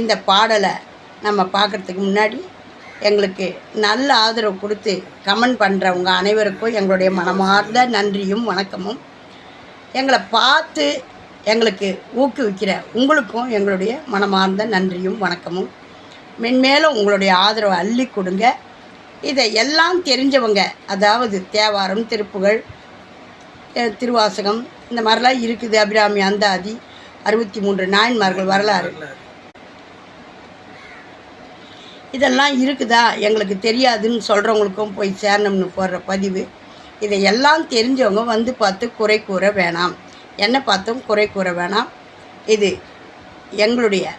இந்த பாடலை நம்ம பார்க்குறதுக்கு முன்னாடி எங்களுக்கு நல்ல ஆதரவு கொடுத்து கமெண்ட் பண்ணுறவங்க அனைவருக்கும் எங்களுடைய மனமார்ந்த நன்றியும் வணக்கமும். எங்களை பார்த்து எங்களுக்கு ஊக்குவிக்கிற உங்களுக்கும் எங்களுடைய மனமார்ந்த நன்றியும் வணக்கமும். மென்மேலும் உங்களுடைய ஆதரவை அள்ளி கொடுங்க. இதை எல்லாம் தெரிஞ்சவங்க அதாவது தேவாரம் திருப்புகழ் திருவாசகம் இந்த மாதிரிலாம் இருக்குது. அபிராமி அந்தாதி அறுபத்தி மூன்று நாயன்மார்கள் வரலாறு. இதெல்லாம் இருக்குதா? எங்களுக்கு தெரியாதுன்னு சொல்கிறவங்களுக்கும் போய் சேரணும்னு போடுற பதிவு. இதை எல்லாம் தெரிஞ்சவங்க வந்து பார்த்து குறை கூற வேணாம். என்ன பார்த்தும்? குறை கூற வேணாம். இது எங்களுடைய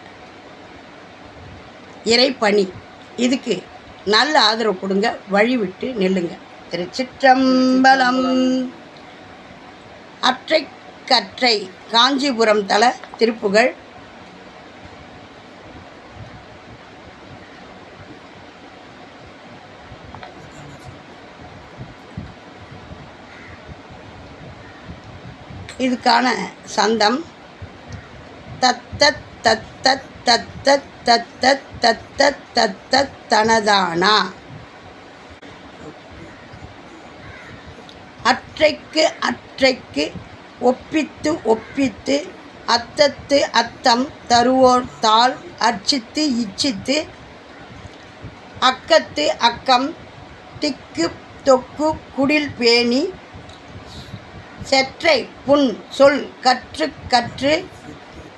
இறைப்பணி. இதுக்கு நல்ல ஆதரவு கொடுங்க. வழி விட்டு நில்லுங்க. திருச்சிற்றம்பலம். அற்றை கற்றை காஞ்சிபுரம் தல திருப்புகழ். இதுக்கான சந்தம். தத்தத் தத்தத் தத்தத் தத்தத் தத்தத் தத்தத் தனதானா? அற்றைக்கு அற்றைக்கு ஒப்பித்து ஒப்பித்து அத்தத்து அத்தம் தருவோர் தாள் அர்ச்சித்து இச்சித்து அக்கத்து அக்கம் திக்கு தொக்கு குடில் பேணி செற்றை புண் சொல் கற்று கற்று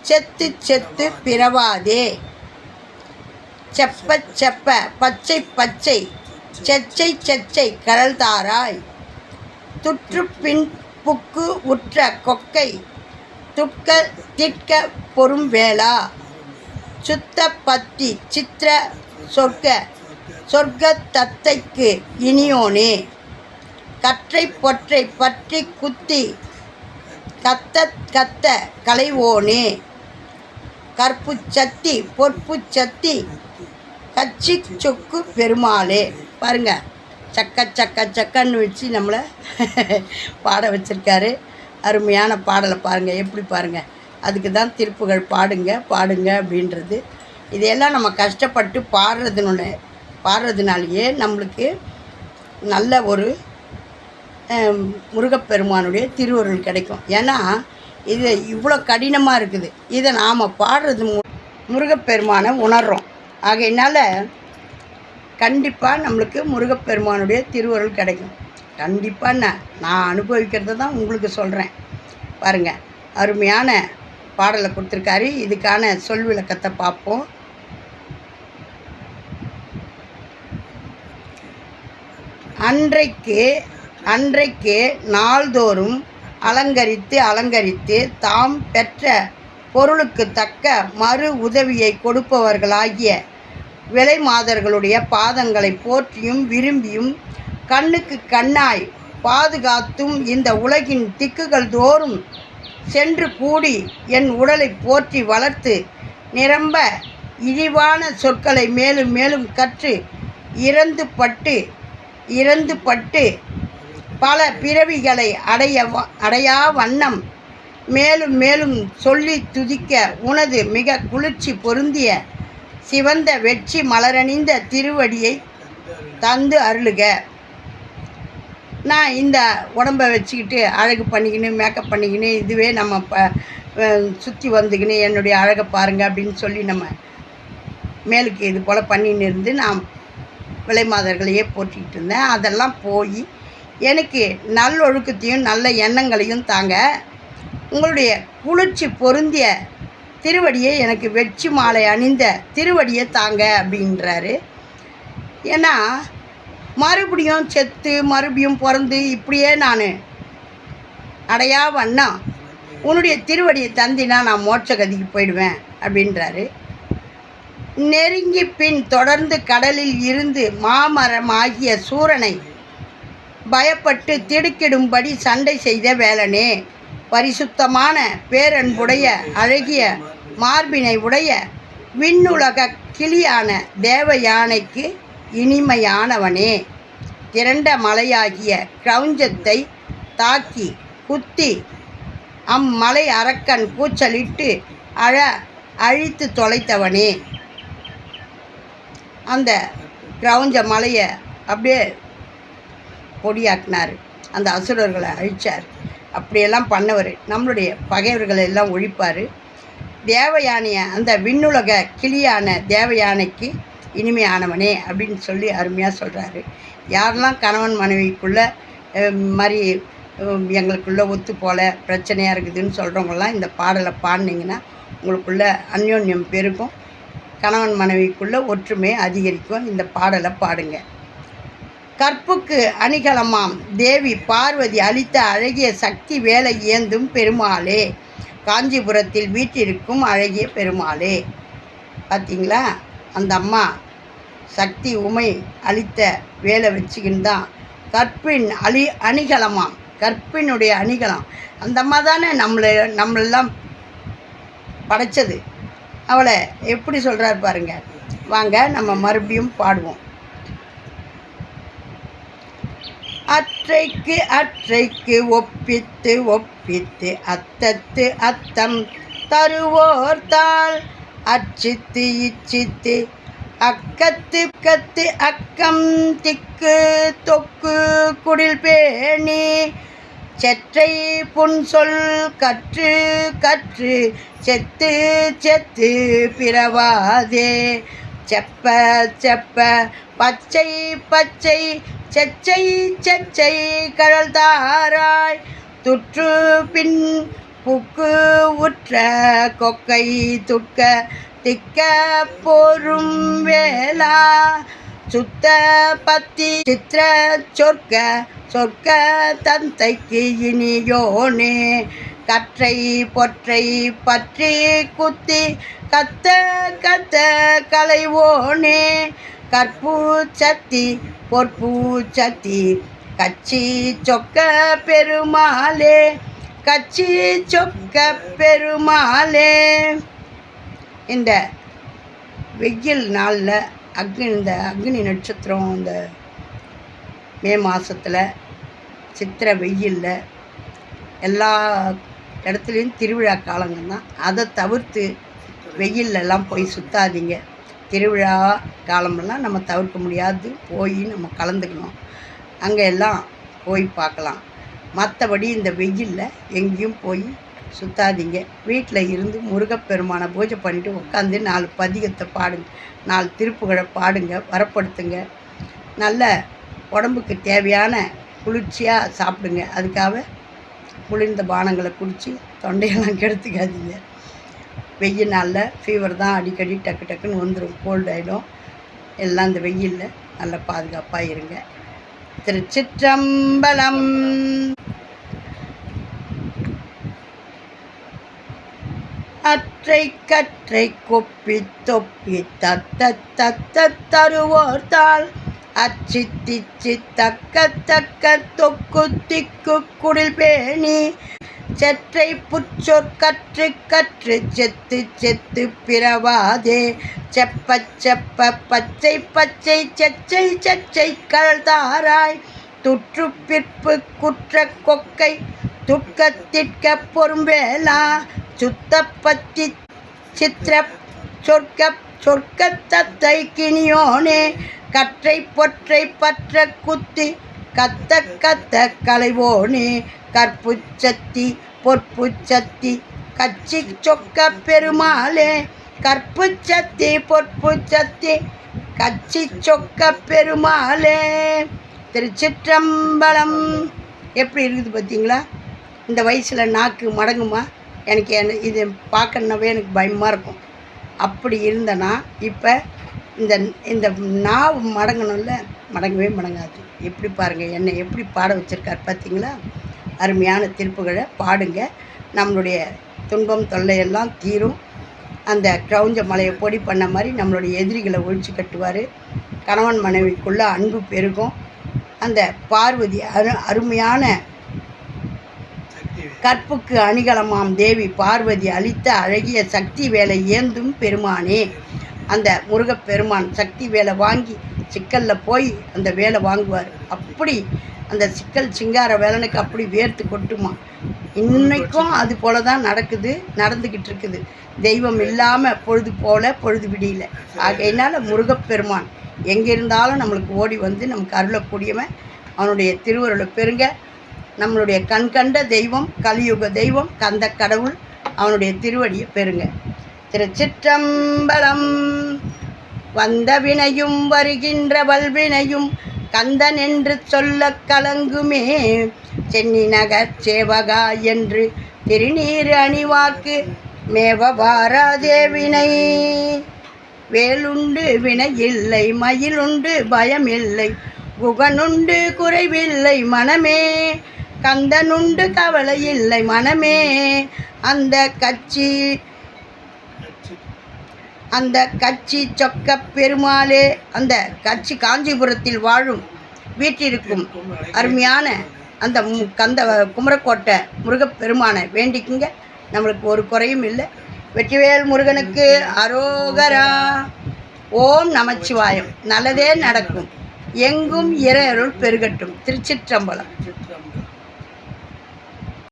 செத்து செத்து பிறவாதே. செப்ப செப்ப பச்சை பச்சை செச்சை செச்சை கரல்தாராய் துற்று பின் புக்கு உற்ற கொக்கை துட்க திட்க பொறும் வேளா. சுத்த பத்தி சித்திர சொர்க்க சொர்க்க தத்தைக்கு இனியோனே. கற்றை பொற்றை பற்றி குத்தி கத்த கத்த கலைவோனே கற்பு சத்தி பொற்பு சத்தி கச்சி சொக்கு பெருமாளே. பாருங்க சக்க சக்க சக்கன்னு வச்சு நம்மளை பாட வச்சிருக்காரு. அருமையான பாடலை பாருங்கள் எப்படி பாருங்கள் அதுக்கு தான் திருப்புகள் பாடுங்க பாடுங்க அப்படின்றது. இதையெல்லாம் நம்ம கஷ்டப்பட்டு பாடுறதுனு பாடுறதுனாலேயே நம்மளுக்கு நல்ல ஒரு முருகப்பெருமானுடைய திருவருள் கிடைக்கும். ஏன்னா இது இவ்வளோ கடினமாக இருக்குது. இதை நாம் பாடுறது மு- முருகப்பெருமானை உணர்கிறோம் ஆகையினால் கண்டிப்பாக நம்மளுக்கு முருகப்பெருமானுடைய திருவருள் கிடைக்கும். கண்டிப்பாக நான் நான் அனுபவிக்கிறத தான் உங்களுக்கு சொல்கிறேன் பாருங்கள் அருமையான பாடலை கொடுத்துருக்காரு. இதுக்கான சொல் விளக்கத்தை பார்ப்போம். அன்றைக்கு அன்றைக்கே நாள்தோறும் அலங்கரித்து அலங்கரித்து தாம் பெற்ற பொருளுக்கு தக்க மறு உதவியை கொடுப்பவர்களாகிய விலை மாதர்களுடைய பாதங்களை போற்றியும் விரும்பியும் கண்ணுக்கு கண்ணாய் பாதுகாத்தும் இந்த உலகின் திக்குகள் தோறும் சென்று கூடி என் உடலை போற்றி வளர்த்து நிரம்ப இழிவான சொற்களை மேலும் மேலும் கற்று இறந்து பட்டு இறந்து பட்டு பல பிறவிகளை அடைய அடையா வண்ணம். மேலும் மேலும் சொல்லி துதிக்க உனது மிக குளிர்ச்சி பொருந்திய சிவந்த வெற்றி மலரணிந்த திருவடியை தந்து அருளுக. நான் இந்த உடம்பை வச்சுக்கிட்டு அழகு பண்ணிக்கின்னு மேக்கப் பண்ணிக்கின்னு இதுவே நம்ம ப சுற்றி வந்துக்கின்னு என்னுடைய அழகை பாருங்க அப்படின்னு சொல்லி நம்ம மேலுக்கு இது போல் பண்ணின்னு இருந்து நான் விலை மாதர்களையே போற்றிக்கிட்டு இருந்தேன். அதெல்லாம் போய் எனக்கு நல்லொழுக்கத்தையும் நல்ல எண்ணங்களையும் தாங்க. உங்களுடைய குளிர்ச்சி பொருந்திய திருவடியை எனக்கு வெற்றி மாலை அணிந்த திருவடியை தாங்க அப்படின்றாரு. ஏன்னா மறுபடியும் செத்து மறுபடியும் பிறந்து இப்படியே நான் அடையா வண்ணா உன்னுடைய திருவடியை தந்தினா நான் மோட்ச கதிக்கு போயிடுவேன் அப்படின்றாரு. நெருங்கி பின் தொடர்ந்து கடலில் இருந்து மாமரமாகிய சூரனை பயப்பட்டு திடுக்கிடும்படி சண்டை செய்த வேலனே. பரிசுத்தமான பேரன்புடைய அழகிய மார்பினை உடைய விண்ணுலக கிளியான தேவ யானைக்கு இனிமையானவனே. திரண்ட மலையாகிய கிரௌஞ்சத்தை தாக்கி குத்தி அம்மலை அரக்கன் கூச்சலிட்டு அழ அழித்து தொலைத்தவனே. அந்த கிரௌஞ்ச மலையை அப்படியே பொடியாக்கினார். அந்த அசுரர்களை அழித்தார் அப்படியெல்லாம் பண்ணவர். நம்மளுடைய பகைவர்களை எல்லாம் ஒழிப்பார். தேவயானையை அந்த விண்ணுலக கிளியான தேவயானைக்கு இனிமையானவனே அப்படின்னு சொல்லி அருமையாக சொல்கிறாரு யாரெல்லாம் கணவன் மனைவிக்குள்ளே மாதிரி எங்களுக்குள்ளே ஒத்து போல பிரச்சனையாக இருக்குதுன்னு சொல்கிறவங்களாம் இந்த பாடலை பாடினீங்கன்னா உங்களுக்குள்ள அந்யோன்யம் பெருகும். கணவன் மனைவிக்குள்ளே ஒற்றுமை அதிகரிக்கும். இந்த பாடலை பாடுங்க. கற்புக்கு அணிகலமாம். தேவி பார்வதி அளித்த அழகிய சக்தி வேலை ஏந்தும் பெருமாளே. காஞ்சிபுரத்தில் வீட்டிற்கும் அழகிய பெருமாளே. பார்த்தீங்களா அந்த அம்மா சக்தி உமை அளித்த வேலை வச்சுக்கின்னு தான் கற்பின் அழி அணிகலமாம். கற்பினுடைய அணிகலம். அந்த அம்மா தானே நம்மளை நம்மளெல்லாம் படைச்சது. அவளை எப்படி சொல்கிறார் பாருங்க. வாங்க நம்ம மறுபடியும் பாடுவோம். அற்றைக்கு அற்றைக்கு ஒப்பித்து ஒப்பித்து அத்தத்து அத்தம் தருவோர் தாள் அச்சித்து இச்சித்து அக்கத்து கத்து அக்கம் திக்கு தொக்கு குடில் பேணி. செற்றை புன்சொல் கற்று கற்று செத்து செத்து பிறவாதே. செப்ப செப்ப பச்சை பச்சை செச்சை செச்சை கடல் தாராய். துற்று பின் புக்கு உற்ற கொக்கை துக்க திக்க போரும் வேளா. சுத்த பத்தி சித்திர சொற்க சொற்க தந்தைக்கு இனியோனே. கற்றை பொற்றை பற்றி குத்தி கத்த கத்த கலைவோனே. கற்பூச்சத்தி பொற்பூச்சத்தி கச்சி சொக்க பெருமாளே கச்சி சொக்க பெருமாளே. இந்த வெயில் நாளில் அக்னி இந்த அக்னி நட்சத்திரம் இந்த மே மாதத்தில் சித்திரை வெயிலில் எல்லா இடத்துலையும் திருவிழா காலங்கள் தான் அதை தவிர்த்து வெயிலெல்லாம் போய் சுற்றாதீங்க திருவிழா காலமெல்லாம் நம்ம தவிர்க்க முடியாது. போய் நம்ம கலந்துக்கணும். அங்கே எல்லாம் போய் பார்க்கலாம். மற்றபடி இந்த வெயிலில் எங்கேயும் போய் சுத்தாதீங்க. வீட்டில் இருந்து முருகப்பெருமானை பூஜை பண்ணிட்டு உட்காந்து நாலு பதிகத்தை பாடுங்க. நாலு திருப்புகளை பாடுங்க வரப்படுத்துங்க. நல்ல உடம்புக்கு தேவையான குளிர்ச்சியாக சாப்பிடுங்க. அதுக்காக குளிர்ந்த பானங்களை குடித்து தொண்டையெல்லாம் கெடுத்துக்காதீங்க. வெயில் நாளில் ஃபீவர் தான் அடிக்கடி டக்கு டக்குன்னு வந்துடும் கோல்டு ஆகிடும் எல்லாம் இந்த வெயிலில் நல்லா பாதுகாப்பாக இருங்க. திருச்சிற்றம்பலம். அற்றை கற்றை கொப்பி தொப்பி தத்த தத்த தருவோர் தாள். அச்சித்திச்சி தக்க தக்க தொக்கு திக்கு குடில் பேணி. செற்றை புச்சொற் கற்று கற்று செத்து செத்து பிறவாதே. செப்ப செப்ப பச்சை பச்சை செச்சை செச்சை கழ்தாராய் துற்று பிற்பு குற்ற கொக்கை துக்கத்திற்க பொறும்பேலா சுத்த பத்தி சித்திர சொர்க்க சொர்க்க தத்தை கிணியோனே. கற்றை பொற்றை பற்ற குத்தி கத்த கத்த கலைவோனே பொற்பு சத்தி கச்சி சொக்க பெருமாளே கற்புச்சத்தி பொற்புச்சத்தி கச்சி சொக்க பெருமாளே. திருச்சிற்றம்பலம். எப்படி இருக்குது பார்த்தீங்களா? இந்த வயசில் நாக்கு மடங்குமா? எனக்கு என்ன இது பார்க்கணுன்னாவே எனக்கு பயமாக இருக்கும். அப்படி இருந்தனா இப்போ இந்த இந்த நாவு மடங்கணும்ல? மடங்கவே மடங்காது. எப்படி பாருங்கள் என்னை எப்படி பாட வச்சுருக்காரு பார்த்தீங்களா? அருமையான திருப்புகளை பாடுங்க. நம்மளுடைய துன்பம் தொல்லையெல்லாம் தீரும். அந்த கிரௌஞ்ச மலையை பொடி பண்ண மாதிரி நம்மளுடைய எதிரிகளை ஒழிச்சு கட்டுவார். கணவன் மனைவிக்குள்ளே அன்பு பெருகும். அந்த பார்வதி அரு அருமையான கற்புக்கு அணிகலமாம் தேவி பார்வதி அளித்த அழகிய சக்தி வேலை ஏந்தும் பெருமானே. அந்த முருகப்பெருமான் சக்தி வேலை வாங்கி சிக்கலில் போய் அந்த வேலை வாங்குவார். அப்படி அந்த சிக்கல் சிங்கார வேலனுக்கு அப்படி வேர்த்து கொட்டுமா. இன்றைக்கும் அது போல தான் நடக்குது நடந்துக்கிட்டு இருக்குது. தெய்வம் இல்லாமல் பொழுது போல பொழுது விடியல. ஆகையினால் முருகப்பெருமான் எங்கே இருந்தாலும் நம்மளுக்கு ஓடி வந்து நமக்கு அருளக்கூடியவன் அவனுடைய திருவருளை பெருங்க நம்மளுடைய கண் கண்ட தெய்வம் கலியுக தெய்வம் கந்த கடவுள் அவனுடைய திருவடியை பெறுங்க. திருச்சிற்றம்பலம் வந்த வினையும் வருகின்ற வல்வினையும் கந்தன் என்று சொல்ல கலங்குமே. சென்னி நகர் சேவகா என்று திருநீர் அணிவாக்கு மேவ வாராதே வினை வேலுண்டு வினை இல்லை மயிலுண்டு பயம் இல்லை குகனுண்டு குறைவில்லை மனமே. கந்தனுண்டு கவலை இல்லை மனமே. அந்த கட்சி அந்த கட்சி சொக்க பெருமாளே அந்த கட்சி காஞ்சிபுரத்தில் வாழும் வீட்டிற்கும் அருமையான அந்த கந்த குமரக்கோட்டை முருகப்பெருமானை வேண்டிக்குங்க. நம்மளுக்கு ஒரு குறையும் இல்லை. வெற்றிவேல் முருகனுக்கு அரோகரா. ஓம் நமச்சிவாயம். நல்லதே நடக்கும். எங்கும் இறையருள் பெருகட்டும். திருச்சிற்றம்பலம்.